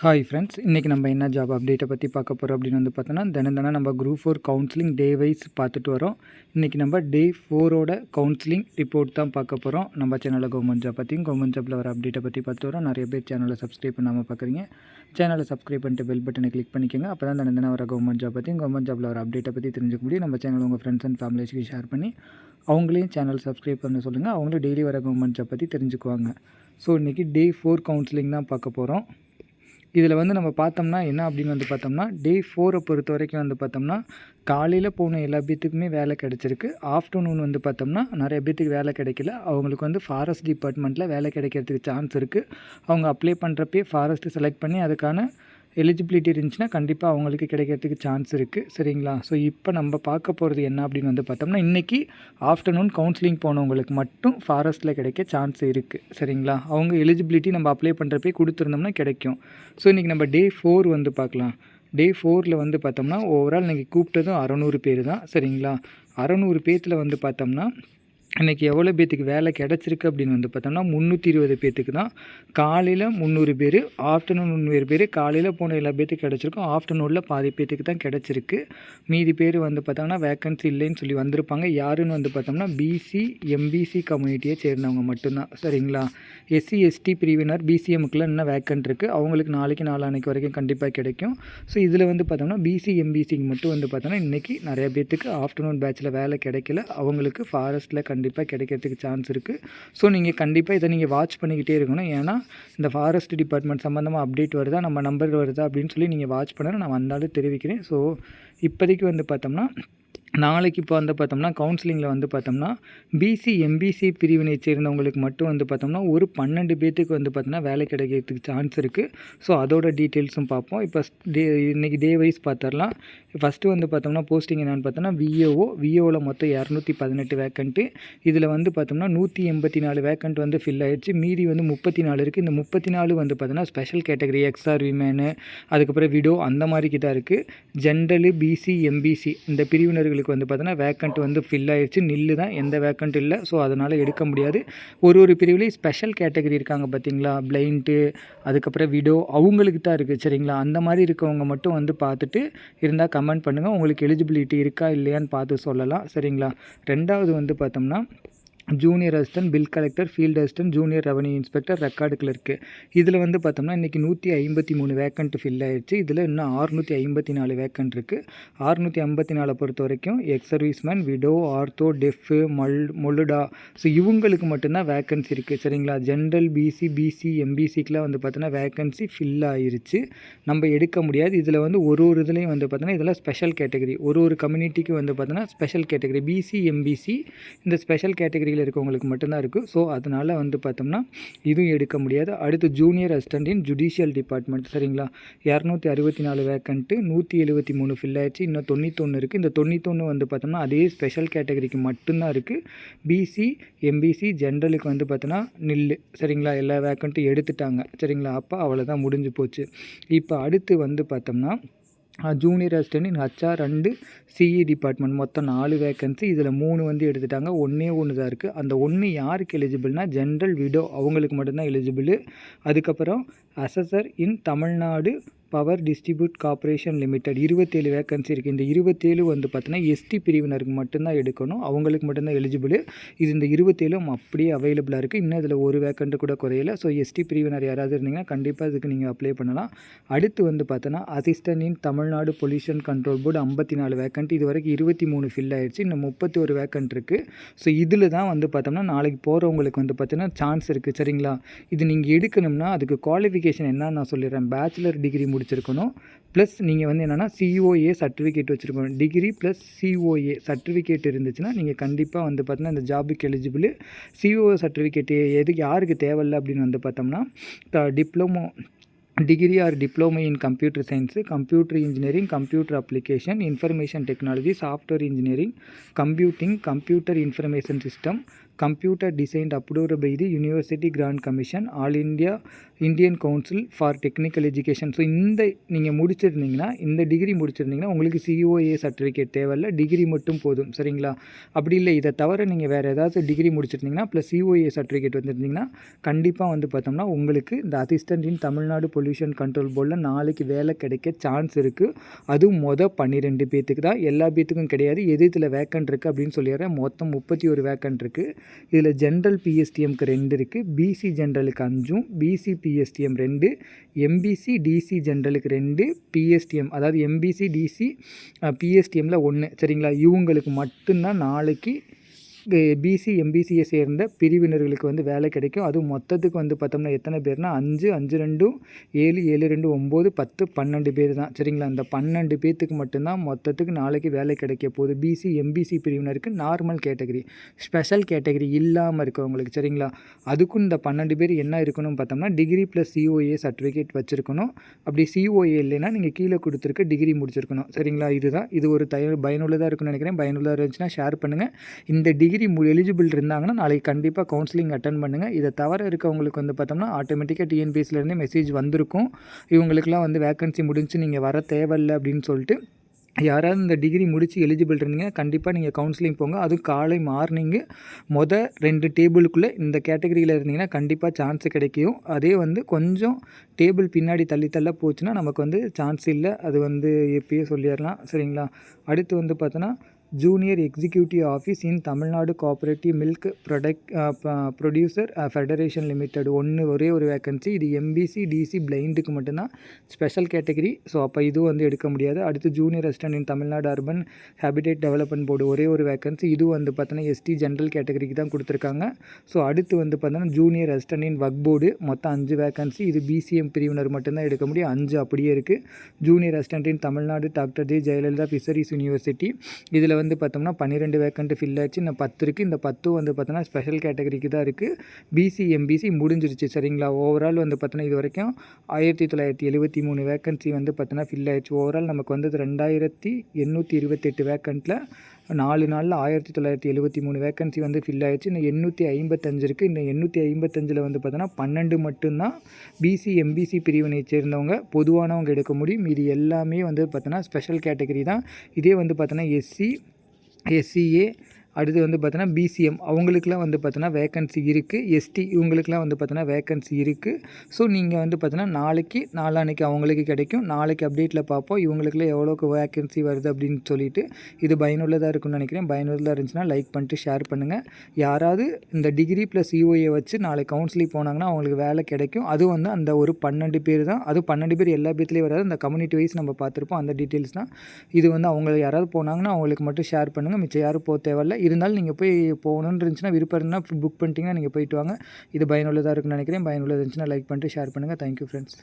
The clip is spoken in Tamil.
ஹாய் ஃப்ரெண்ட்ஸ் இன்றைக்கி நம்ம என்ன ஜாப் அப்டேட்டை பற்றி பார்க்க போகிறோம் அப்படின்னு வந்து பார்த்தோன்னா தினம் தினம் நம்ம group four counselling day wise பார்த்துட்டு வரோம். இன்றைக்கி நம்ம டே ஃபோரோட கவுன்சிலிங் ரிப்போர்ட் தான் பார்க்க போகிறோம் நம்ம சேனலில் கவர்மெண்ட் ஜாப் பற்றியும் கவர்மெண்ட் ஜாப்பில் வர அப்டேட்டை பற்றி பார்த்து வரோம். நிறைய பேர் சேனலை சப்ஸ்கிரைப் பண்ணாமல் பார்க்குறீங்க. சேனலை சப்ஸ்கிரைப் பண்ணிட்டு பெல் பட்டனை கிளிக் பண்ணிக்கோங்க. அப்போ தான் தினம் தினம் வர கவர்மெண்ட் ஜாப் பற்றியும் கவர்மெண்ட் ஜாப்பில் வர அப்டேட்டை பற்றி தெரிஞ்சுக்க முடியும். நம்ம சேனல் உங்கள் ஃப்ரெண்ட்ஸ் அண்ட் ஃபேமிலிஸ்க்கு ஷேர் பண்ணி அவங்களையும் சேனல் சப்ஸ்கிரைப் பண்ண சொல்லுங்கள் அவங்களும் டெய்லி வர கவர்மெண்ட் ஜாப் பற்றி தெரிஞ்சுக்குவாங்க. ஸோ இன்றைக்கி டே ஃபோர் கவுன்சிலிங் தான் பார்க்க போகிறோம் இதில் வந்து நம்ம பார்த்தோம்னா என்ன அப்படின்னு வந்து பார்த்தோம்னா டே ஃபோரை பொறுத்த வரைக்கும் வந்து பார்த்தோம்னா காலையில் போன எல்லா பேத்துக்குமே வேலை கிடச்சிருக்கு. ஆஃப்டர்நூன் வந்து பார்த்தோம்னா நிறைய பேத்துக்கு வேலை கிடைக்கல. அவங்களுக்கு வந்து ஃபாரஸ்ட் டிபார்ட்மெண்ட்டில் வேலை கிடைக்கிறதுக்கு சான்ஸ் இருக்குது அவங்க அப்ளை பண்ணுறப்பே ஃபாரஸ்ட்டு செலக்ட் பண்ணி அதுக்கான எலிஜிபிலிட்டி இருந்துச்சுன்னா கண்டிப்பாக அவங்களுக்கு கிடைக்கிறதுக்கு சான்ஸ் இருக்குது சரிங்களா? ஸோ இப்போ நம்ம பார்க்க போகிறது என்ன அப்படின்னு வந்து பார்த்தோம்னா இன்றைக்கி ஆஃப்டர்நூன் கவுன்சிலிங் போனவங்களுக்கு மட்டும் ஃபாரஸ்ட்டில் கிடைக்க சான்ஸ் இருக்குது சரிங்களா? அவங்க எலிஜிபிலிட்டி நம்ம அப்ளை பண்ணுறப்பே கொடுத்துருந்தோம்னா கிடைக்கும். ஸோ இன்றைக்கி நம்ம டே ஃபோர் வந்து பார்க்கலாம். டே ஃபோரில் வந்து பார்த்தோம்னா ஓவரால் இன்றைக்கி கூப்பிட்டதும் அறநூறு பேர் தான். சரிங்களா? அறநூறு பேர்த்தில் வந்து பார்த்தோம்னா இன்றைக்கி எவ்வளோ பேத்துக்கு வேலை கிடச்சிருக்கு அப்படின்னு வந்து பார்த்தோம்னா முந்நூற்றி இருபது பேத்துக்கு தான். காலையில் முந்நூறு பேர் ஆஃப்டர்நூன் முந்நூறு பேர் காலையில் போன எல்லா பேத்துக்கு கிடச்சிருக்கும். ஆஃப்டர்நூனில் பாதி பேத்துக்கு தான் கிடச்சிருக்கு. மீதி பேர் வந்து பார்த்தோம்னா வேக்கன்சி இல்லைன்னு சொல்லி வந்திருப்பாங்க. யாருன்னு வந்து பார்த்தோம்னா பிசி எம்பிசி கம்யூனிட்டியை சேர்ந்தவங்க மட்டும்தான். சரிங்களா? எஸ்சி எஸ்டி பிரிவினர் பிசிஎம்க்குலாம் இன்னும் வேக்கன்ட் இருக்குது அவங்களுக்கு நாளைக்கு நாளானைக்கு வரைக்கும் கண்டிப்பாக கிடைக்கும். ஸோ இதில் வந்து பார்த்தோம்னா பிசி எம்பிசிக்கு மட்டும் வந்து பார்த்தோம்னா இன்றைக்கி நிறைய பேத்துக்கு ஆஃப்டர்நூன் பேட்சில் வேலை கிடைக்கல. அவங்களுக்கு ஃபாரஸ்ட்டில் கண்டிப்பாக கண்டிப்பாக கிடைக்கிறதுக்கு சான்ஸ் இருக்குது ஸோ நீங்கள் கண்டிப்பாக இதை நீங்கள் வாட்ச் பண்ணிக்கிட்டே இருக்கணும். ஏன்னா இந்த ஃபாரஸ்ட் டிபார்ட்மெண்ட் சம்மந்தமாக அப்டேட் வருதா நம்ம நம்பர் வருதா அப்படின்னு சொல்லி நீங்கள் வாட்ச் பண்ணணும். நான் வந்தாலும் தெரிவிக்கிறேன். ஸோ இப்போதைக்கு வந்து பார்த்தோம்னா நாளைக்கு இப்போ வந்து பார்த்தோம்னா கவுன்சிலிங்கில் வந்து பார்த்தோம்னா பிசி எம்பிசி பிரிவினை சேர்ந்தவங்களுக்கு மட்டும் வந்து பார்த்தோம்னா ஒரு பன்னெண்டு பேர்த்துக்கு வந்து பார்த்தோம்னா வேலை கிடைக்கிறதுக்கு சான்ஸ் இருக்குது ஸோ அதோட டீட்டெயில்ஸும் பார்ப்போம் இப்போ டே இன்றைக்கி டே வைஸ் பார்த்துடலாம் ஃபஸ்ட்டு வந்து பார்த்தோம்னா போஸ்டிங் என்னென்னு பார்த்தோம்னா விஏஓ விஏஓவில் மொத்தம் இரநூத்தி பதினெட்டு வேக்கண்ட்டு இதில் வந்து பார்த்தோம்னா நூற்றி எண்பத்தி நாலு வேக்கண்ட் வந்து ஃபில் ஆகிடுச்சு மீதி வந்து முப்பத்தி நாலு இருக்குது இந்த முப்பத்தி நாலு வந்து பார்த்தோம்னா ஸ்பெஷல் கேட்டகரி எக்ஸ்ஆர் விமேனு அதுக்கப்புறம் விடோ அந்த மாதிரிக்கு தான் இருக்குது ஜென்ரலு பிசி எம்பிசி இந்த பிரிவினர் உங்களுக்கு வந்து பார்த்தோன்னா வேக்கண்ட் வந்து ஃபில் ஆயிடுச்சு நில்லு தான். எந்த வேக்கண்ட் இல்லை. ஸோ அதனால் எடுக்க முடியாது. ஒரு ஒரு பிரிவுலேயும் ஸ்பெஷல் கேட்டகரி இருக்காங்க பார்த்தீங்களா பிளைண்ட்டு அதுக்கப்புறம் விடோ அவங்களுக்கு தான் இருக்குது சரிங்களா? அந்த மாதிரி இருக்கவங்க மட்டும் வந்து பார்த்துட்டு இருந்தால் கமெண்ட் பண்ணுங்கள் உங்களுக்கு எலிஜிபிலிட்டி இருக்கா இல்லையான்னு பார்த்து சொல்லலாம் சரிங்களா? ரெண்டாவது வந்து பார்த்தோம்னா junior assistant bill collector field assistant junior revenue inspector record clerk இதில் வந்து பார்த்தோம்னா இன்றைக்கி நூற்றி ஐம்பத்தி மூணு வேக்கண்ட் ஃபில் ஆயிடுச்சு. இதில் இன்னும் ஆறுநூற்றி ஐம்பத்தி நாலு வேக்கண்ட் இருக்குது ஆறுநூற்றி ஐம்பத்தி நாலை பொறுத்த வரைக்கும் ex serviceman widow ortho deaf மல் மொல்லுடா ஸோ இவங்களுக்கு மட்டும்தான் வேக்கன்சி இருக்குது சரிங்களா? ஜென்ரல் பிசி பிசி எம்பிசிக்கெலாம் வந்து பார்த்தோன்னா வேக்கன்சி ஃபில் ஆயிருச்சு. நம்ம எடுக்க முடியாது. இதில் வந்து ஒரு ஒரு இதுலேயும் வந்து பார்த்தோன்னா இதெல்லாம் ஸ்பெஷல் கேட்டகரி ஒரு ஒரு கம்யூனிட்டிக்கு வந்து பார்த்தோன்னா ஸ்பெஷல் கேட்டகரி பிசி எம்பிசி இந்த ஸ்பெஷல் கேட்டகரி டிகிரியில் இருக்கவங்களுக்கு மட்டும்தான் இருக்குது ஸோ அதனால் வந்து பார்த்தோம்னா இதுவும் எடுக்க முடியாது. அடுத்து junior assistant in judicial department சரிங்களா? இரநூத்தி அறுபத்தி நாலு வேக்கண்ட்டு நூற்றி எழுபத்தி மூணு ஃபில் ஆயிடுச்சு. இன்னும் தொண்ணூத்தொன்று இருக்குது இந்த தொண்ணூத்தொன்று வந்து பார்த்தோம்னா அதே ஸ்பெஷல் கேட்டகரிக்கு மட்டும்தான் இருக்குது பிசி எம்பிசி ஜென்ரலுக்கு வந்து பார்த்தோன்னா நில் சரிங்களா? எல்லா வேக்கண்ட்டும் எடுத்துட்டாங்க. சரிங்களா? அப்போ அவ்வளோதான் முடிஞ்சு போச்சு. இப்போ அடுத்து வந்து பார்த்தோம்னா junior assistant in HR and CE department மொத்தம் நாலு வேக்கன்சி இதில் மூணு வந்து எடுத்துட்டாங்க. ஒன்றே ஒன்று தான் இருக்குது அந்த ஒன்று யாருக்கு எலிஜிபிள்னால் ஜென்ரல் விடோ அவங்களுக்கு மட்டும்தான் எலிஜிபிள் அதுக்கப்புறம் assessor in Tamil Nadu power distribute corporation limited. இருபத்தேழு வேக்கன்சி இருக்குது இந்த இருபத்தேழு வந்து பார்த்தீங்கன்னா எஸ்டி பிரிவினருக்கு மட்டும்தான் எடுக்கணும். அவங்களுக்கு மட்டும்தான் எலிஜிபிள் இது இந்த இருபத்தேழும் அப்படியே அவைலபிளாக இருக்குது இன்னும் இதில் ஒரு வேக்கண்ட்டு கூட குறையல. ஸோ எஸ்டி பிரிவினர் யாராவது இருந்தீங்கன்னா கண்டிப்பாக இதுக்கு நீங்கள் அப்ளை பண்ணலாம். அடுத்து வந்து பார்த்தோன்னா assistant in Tamil Nadu pollution control board ஐம்பத்தி நாலு வேக்கண்ட் இது வரைக்கும் இருபத்தி மூணு ஃபில் ஆகிடுச்சு இன்னும் முப்பத்தி ஒரு வேக்கண்ட் இருக்குது ஸோ இதில் தான் வந்து பார்த்தோம்னா நாளைக்கு போகிறவங்களுக்கு வந்து பார்த்தீங்கன்னா சான்ஸ் இருக்குது சரிங்களா? இது நீங்கள் எடுக்கணும்னா அதுக்கு குவாலிஃபிகேஷன் என்னன்னு நான் சொல்லிடுறேன். பேச்சுலர் டிகிரி முடிச்சிருக்கணும் ப்ளஸ் நீங்கள் வந்து என்னென்னா சிஓஏ சர்டிஃபிகேட் வச்சுருக்கணும். டிகிரி ப்ளஸ் சிஓஏ சர்டிஃபிகேட் இருந்துச்சுன்னா நீங்கள் கண்டிப்பாக வந்து பார்த்தீங்கன்னா இந்த ஜாபுக்கு எலிஜிபிள் சிஓ சர்டிஃபிகேட் எதுக்கு யாருக்கு தேவையில்லை அப்படின்னு வந்து பார்த்தோம்னா diploma degree or diploma in computer science computer engineering computer application information technology software engineering computing computer information system computer designed approved by the university grant commission all India Indian council for technical education so இந்த நீங்கள் முடிச்சிருந்தீங்கன்னா இந்த டிகிரி முடிச்சிருந்தீங்கன்னா உங்களுக்கு சிஓஏ சர்டிஃபிகேட் தேவையில்ல. டிகிரி மட்டும் போதும். சரிங்களா? அப்படி இல்லை. இதை தவிர நீங்கள் வேறு ஏதாவது டிகிரி முடிச்சிருந்தீங்கன்னா ப்ளஸ் சிஓஏ சர்டிஃபிகேட் வந்துருந்தீங்கன்னா கண்டிப்பாக வந்து பார்த்தோம்னா உங்களுக்கு இந்த assistant in Tamil Nadu pollution control போர்டில் நாளைக்கு வேலை கிடைக்க சான்ஸ் இருக்குது அதுவும் மொதல் பன்னிரெண்டு பேத்துக்கு தான். எல்லா பேத்துக்கும் கிடையாது. எது இதில் வேக்கன்ட் இருக்குது அப்படின்னு சொல்லிடுறேன். மொத்தம் முப்பத்தி ஒரு வேக்கன்ட் இருக்குது இதில் ஜென்ரல் பிஎஸ்டிஎம்க்கு ரெண்டு இருக்குது பிசி ஜென்ரலுக்கு அஞ்சும் பிசி பிஎஸ்டிஎம் ரெண்டு எம்பிசி டிசி ஜென்ரலுக்கு ரெண்டு பிஎஸ்டிஎம் அதாவது எம்பிசி டிசி பிஎஸ்டிஎம்மில் ஒன்று சரிங்களா? இவங்களுக்கு மட்டும்தான் நாளைக்கு பிசி எம்பிசியை சேர்ந்த பிரிவினர்களுக்கு வந்து வேலை கிடைக்கும். அதுவும் மொத்தத்துக்கு வந்து பார்த்தோம்னா எத்தனை பேர்னா அஞ்சு அஞ்சு ரெண்டும் ஏழு ஏழு ரெண்டு ஒம்பது பத்து பன்னெண்டு பேர் தான். சரிங்களா? இந்த பன்னெண்டு பேர்த்துக்கு மட்டும்தான் மொத்தத்துக்கு நாளைக்கு வேலை கிடைக்க போகுது. பிசி எம்பிசி பிரிவினருக்கு நார்மல் கேட்டகரி ஸ்பெஷல் கேட்டகரி இல்லாமல் இருக்கவங்களுக்கு. சரிங்களா? அதுக்கும் இந்த பன்னெண்டு பேர் என்ன இருக்கணும்னு பார்த்தோம்னா டிகிரி ப்ளஸ் சிஓஏ சர்டிஃபிகேட் வச்சுருக்கணும். அப்படி சிஓஏ இல்லைன்னா நீங்கள் கீழே கொடுத்துருக்க டிகிரி முடிச்சிருக்கணும். சரிங்களா? இதுதான். இது ஒரு தய பயனுள்ளதாக இருக்குன்னு நினைக்கிறேன். பயனுள்ளதாக இருந்துச்சுன்னா ஷேர் பண்ணுங்கள் இந்த டிகிரி டிகிரி மு எலிஜிபிள் இருந்தாங்கன்னா நாளைக்கு கண்டிப்பாக கவுன்சிலிங் அட்டன் பண்ணுங்கள் இதை தவிர இருக்கவங்களுக்கு வந்து பார்த்தோம்னா ஆட்டோமேட்டிக்காக டிஎன்பிஎஸ்சிலேருந்தே மெசேஜ் வந்திருக்கும். இவங்களுக்குலாம் வந்து வேக்கன்சி முடிஞ்சு நீங்கள் வர தேவையில்லை அப்படின்னு சொல்லிட்டு யாராவது இந்த டிகிரி முடித்து எலிஜிபிள் இருந்தீங்க கண்டிப்பாக நீங்கள் கவுன்சிலிங் போங்க. அதுவும் காலை மார்னிங்கு மொதல் ரெண்டு டேபிளுக்குள்ளே இந்த கேட்டகரியில் இருந்தீங்கன்னா கண்டிப்பாக சான்ஸ் கிடைக்கும். அதே வந்து கொஞ்சம் டேபிள் பின்னாடி தள்ளி தள்ள போச்சுன்னா நமக்கு வந்து சான்ஸ் இல்லை. அது வந்து எப்பயே சொல்லிடலாம். சரிங்களா? அடுத்து வந்து பார்த்தோன்னா junior executive office in Tamil Nadu cooperative milk product producer federation limited. ஒன்று ஒரே ஒரு வேக்கன்சி. இது எம்பிசி டிசி பிளைண்டுக்கு மட்டும்தான். Special category. ஸோ அப்போ இதுவும் வந்து எடுக்க முடியாது. அடுத்து junior assistant in Tamil Nadu urban habitat development board ஒரே ஒரு வேக்கன்சி. இதுவும் வந்து பார்த்தோன்னா எஸ்டி ஜென்ரல் கேட்டகரிக்கு தான் கொடுத்துருக்காங்க. ஸோ அடுத்து வந்து பார்த்தோன்னா ஜூனியர் அசிஸ்டன்ட் இன் வக் போர்டு. மொத்தம் அஞ்சு வேக்கன்சி. இது பிசிஎம் பிரிவினர் மட்டும்தான் எடுக்க முடியும். அஞ்சு அப்படியே இருக்குது junior assistant in Tamil Nadu doctor J Jayalalithaa fisheries university. இதில் வந்து வந்து பார்த்தோம்னா பன்னிரெண்டு வேக்கண்ட்டு ஃபில் ஆச்சு. இன்னும் பத்து இருக்குது இந்த பத்து வந்து பார்த்தோன்னா ஸ்பெஷல் கேட்டகரிக்கு தான் இருக்குது பிசி எம்பிசி முடிஞ்சிருச்சு. சரிங்களா? ஓவரால் வந்து பார்த்தோன்னா இது வரைக்கும் ஆயிரத்தி தொள்ளாயிரத்தி எழுபத்தி மூணு வேக்கன்சி வந்து பார்த்தோன்னா ஃபில் ஆயிடுச்சு ஓவரால் நமக்கு வந்து ரெண்டாயிரத்தி எண்ணூற்றி இருபத்தெட்டு வேக்கண்ட்டில் நாலு நாளில் ஆயிரத்தி தொள்ளாயிரத்தி எழுபத்தி மூணு வேக்கன்சி வந்து ஃபில் ஆயிடுச்சு. இன்னும் எண்ணூற்றி ஐம்பத்தஞ்சு இருக்குது இந்த எண்ணூற்றி ஐம்பத்தஞ்சில் வந்து பார்த்தோன்னா பன்னெண்டு மட்டும்தான் பிசி எம்பிசி பிரிவினை சேர்ந்தவங்க பொதுவானவங்க எடுக்க முடியும். இது எல்லாமே வந்து பார்த்தோன்னா ஸ்பெஷல் கேட்டகரி தான். இதே வந்து பார்த்தோன்னா எஸ்சி ए सी ए அடுத்து வந்து பார்த்தோன்னா பிசிஎம் அவங்களுக்குலாம் வந்து பார்த்தோன்னா வேக்கன்சி இருக்குது எஸ்டி இவங்களுக்குலாம் வந்து பார்த்தோன்னா வேக்கன்சி இருக்குது ஸோ நீங்கள் வந்து பார்த்தோன்னா நாளைக்கு நாளான்னைக்கு அவங்களுக்கு கிடைக்கும். நாளைக்கு அப்டேட்டில் பார்ப்போம். இவங்களுக்குலாம் எவ்வளோக்கு வேக்கன்சி வருது அப்படின்னு சொல்லிட்டு இது பயனுள்ளதாக இருக்கும்னு நினைக்கிறேன். பயனுள்ளதாக இருந்துச்சுன்னா லைக் பண்ணிட்டு ஷேர் பண்ணுங்கள் யாராவது இந்த டிகிரி ப்ளஸ் இஓஏ வச்சு நாளைக்கு கவுன்சிலிங் போனாங்கன்னா அவங்களுக்கு வேலை கிடைக்கும். அது வந்து அந்த ஒரு பன்னெண்டு பேர் தான். அது பன்னெண்டு பேர் எல்லா பேர்த்துலேயும் வராது. அந்த கம்யூனிட்டி வைஸ் நம்ம பார்த்துருப்போம். அந்த டீட்டெயில்ஸ் தான். இது வந்து அவங்க யாராவது போனாங்கன்னா அவங்களுக்கு மட்டும் ஷேர் பண்ணுங்கள் மிச்சம் யாரும் போக தேவையில்ல. இருந்தாலும் நீங்கள் போய் போகணுன்னு இருந்துச்சுன்னா விருப்பம் இருந்தால் புக் பண்ணிட்டீங்கன்னா நீங்கள் போயிட்டு வாங்க. இது பயனுள்ளதாக இருக்குன்னு நினைக்கிறேன். பயனுள்ளதாக இருந்துச்சுன்னா லைக் பண்ணிட்டு ஷேர் பண்ணுங்கள் தேங்க்யூ ஃப்ரெண்ட்ஸ்